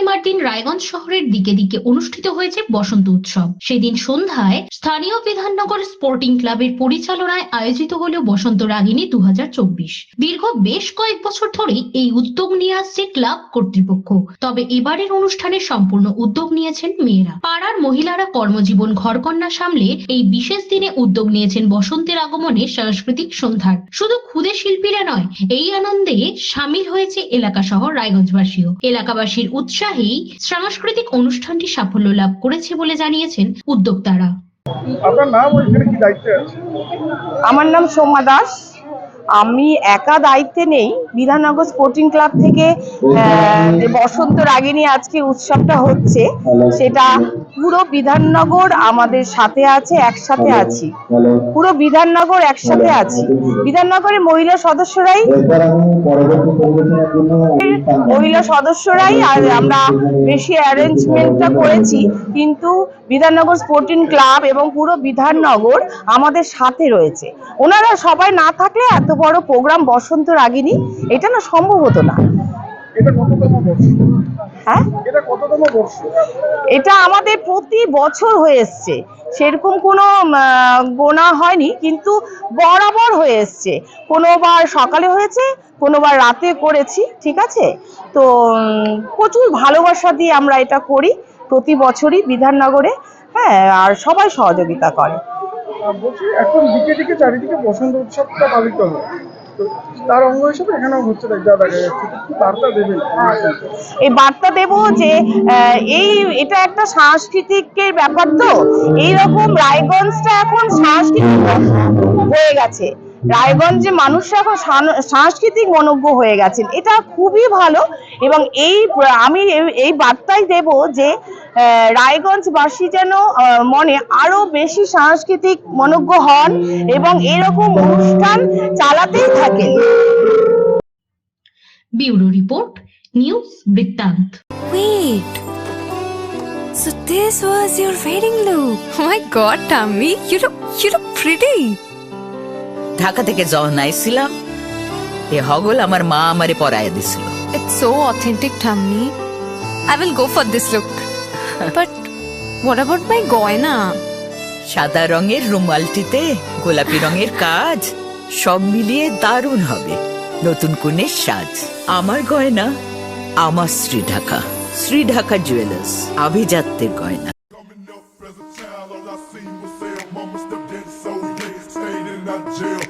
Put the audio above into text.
পূর্ণিমার দিন রায়গঞ্জ শহরের দিকে দিকে অনুষ্ঠিত হয়েছে বসন্ত উৎসব। সেদিন সন্ধ্যায় স্থানীয় বিধাননগর স্পোর্টিং ক্লাবের পরিচালনায় আয়োজিত হল বসন্ত রাগিনী দু দীর্ঘ বেশ কয়েক বছর ধরে এই উদ্যোগ নিয়ে আসছে ক্লাব কর্তৃপক্ষ। তবে এবারের অনুষ্ঠানে সম্পূর্ণ উদ্যোগ নিয়েছেন মেয়েরা। পাড়ার মহিলারা কর্মজীবন ঘরকন্যা সামলে এই বিশেষ দিনে উদ্যোগ নিয়েছেন বসন্তের আগমনে সাংস্কৃতিক সন্ধ্যার। শুধু ক্ষুদে শিল্পীরা নয়, এই আনন্দে সামিল হয়েছে এলাকা সহ রায়গঞ্জবাসীও। এলাকাবাসীর উৎসাহেই সাংস্কৃতিক অনুষ্ঠানটি সাফল্য লাভ করেছে বলে জানিয়েছেন উদ্যোক্তারা। আপনার নাম এখানে কি দায়িত্বে আছে? আমার নাম সোমা দাস। আমি একা দায়িত্বে নেই। বিধাননগর স্পোর্টিং ক্লাব থেকে আহ, যে বসন্ত রাগিনী আজকে উৎসবটা হচ্ছে। সেটা পুরো বিধাননগর আমাদের সাথে আছে একসাথে আছি। পুরো বিধাননগর একসাথে আছি। বিধাননগরের মহিলা সদস্যরাই মহিলা সদস্যরাই আর আমরা বেশি অ্যারেঞ্জমেন্টটা করেছি কিন্তু বিধাননগর স্পোর্টিং ক্লাব এবং পুরো বিধাননগর আমাদের সাথে রয়েছে। ওনারা সবাই না থাকলে এত বড় প্রোগ্রাম বসন্ত রাগিনী এটা না সম্ভব হতো না। হ্যাঁ? এটা আমাদের প্রতি বছর হয়ে এসছে। সেরকম কোনো গোনা হয়নি কিন্তু বরাবর হয়ে এসছে। কোনোবার সকালে হয়েছে কোনোবার রাতে করেছি ঠিক আছে? তো প্রচুর ভালোবাসা দিয়ে আমরা এটা করি প্রতি বছরই বিধাননগরে হ্যাঁ আর সবাই সহযোগিতা করে। এখন দিকে দিকে চারিদিকে বসন্ত উৎসবটা পালিত হয়। তার অঙ্গ হিসেবে হচ্ছে দেখা যাচ্ছে। বার্তা এই বার্তা দেব যে এই, এটা একটা সাংস্কৃতিকের ব্যাপার তো। এইরকম রায়গঞ্জটা এখন সাংস্কৃতিক হয়ে গেছে। রায়গঞ্জে মানুষরা এখন সাংস্কৃতিক মনজ্ঞ হয়ে গেছেন এটা খুবই ভালো এবং এই আমি এই- বার্তাই দেব যে রায়গঞ্জবাসী যেন মনে আরও বেশি সাংস্কৃতিক মনজ্ঞ হন এবং এরকম অনুষ্ঠান চালাতেই থাকেন ব্যুরো রিপোর্ট নিউজ বৃত্তান্ত Wait. So this was your wedding look. Oh my god, Tammy, you look you look pretty. Dhaka থেকে যখন আইছিলাম এ হগল আমার মা আমারে পরায়া দিছিল। ইটস সো অথেন্টিক ঠাম্মি। I will go for this look but what about my গয়না? সাদা রঙের রুমালটিতে গোলাপি রঙের কাজ সব মিলিয়ে দারুণ হবে। নতুন কনের সাজ। আমার গয়না আমার শ্রী ঢাকা শ্রী ঢাকা জুয়েলার্স আভিজাত্যের গয়না। Jail.